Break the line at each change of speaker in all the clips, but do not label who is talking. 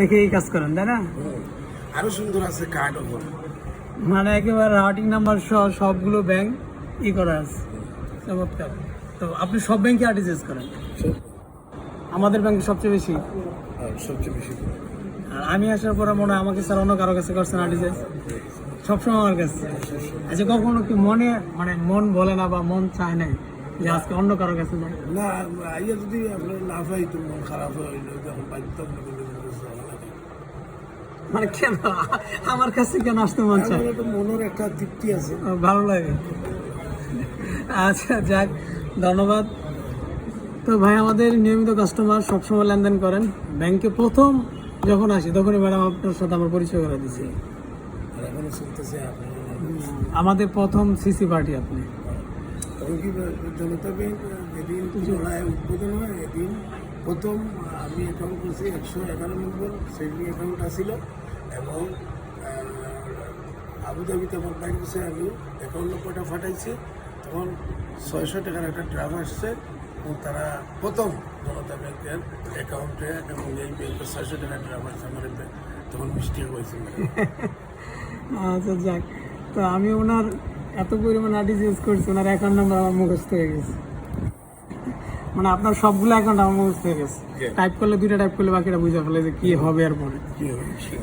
দেখেই কাজ করেন তাই না?
আরও সুন্দর আছে কার্ড
মানে একেবারে রাউটিং নাম্বার সহ সবগুলো ব্যাংক ই করা আছে। চমৎকার। তো আপনি সব ব্যাংকে আরটিজিএস করেন? আমাদের ব্যাংকে সবচেয়ে বেশি?
সবচেয়ে বেশি।
আর আমি আসার পরে মনে হয় আমাকে স্যার অন্য কারও কাছে করছেন আরটিজিএস সবসময় আমার কাছে। আচ্ছা কখনো কি মনে মানে মন বলে না বা মন চায় না যে আজকে অন্য কারও কাছে যাই?
না আইয়া যদি আপনার না পাই তো মন খারাপ হইল যখন বাধ্য লাগে
মানে কেন? আমার কাছে কেন আসতে মন চায়?
মনের একটা তৃপ্তি আছে।
ভালো লাগে। আচ্ছা যাক ধন্যবাদ। তো ভাই আমাদের নিয়মিত কাস্টমার সবসময় লেনদেন করেন। ব্যাংকে প্রথম যখন আসি তখনই ম্যাডাম আপনার সাথে আমার পরিচয় করে দিচ্ছি আমাদের প্রথম সিসি পার্টি আপনি।
জনতা ব্যাংক যেদিন উদ্বোধন হয় এদিন প্রথম, আমি অ্যাকাউন্ট করছি একশো এগারো নম্বর সেভিং অ্যাকাউন্ট আসছিল এবং আবুধাবিতে আমার ব্যাংক বসে আমি অ্যাকাউন্ট নম্বরটা ফাটাইছি। তখন ছয়শো টাকার একটা ড্রাফট আসছে এবং তারা প্রথম জনতা ব্যাংকের অ্যাকাউন্টে এবং এই ব্যাংকের ছয়শো টাকার ড্রাফট আসছে আমার তখন মিস্টেক হয়েছিল
আচ্ছা যাক। তো আমি ওনার এত পরিমাণ আর্টিস ইউজ করছি, ওনার অ্যাকাউন্ট নাম্বার আমার মুখস্থ হয়ে গেছে। মানে আপনার সবগুলো অ্যাকাউন্ট আমার মুখস্থ হয়ে গেছে টাইপ করলে দুইটা টাইপ করলে বাকিটা বুঝে ফেলে যে কি হবে আর পরে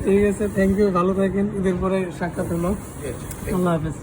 ঠিক আছে থ্যাংক ইউ ভালো থাকেন। ঈদের পরে সাক্ষাৎ হলো। আল্লাহ হাফেজ।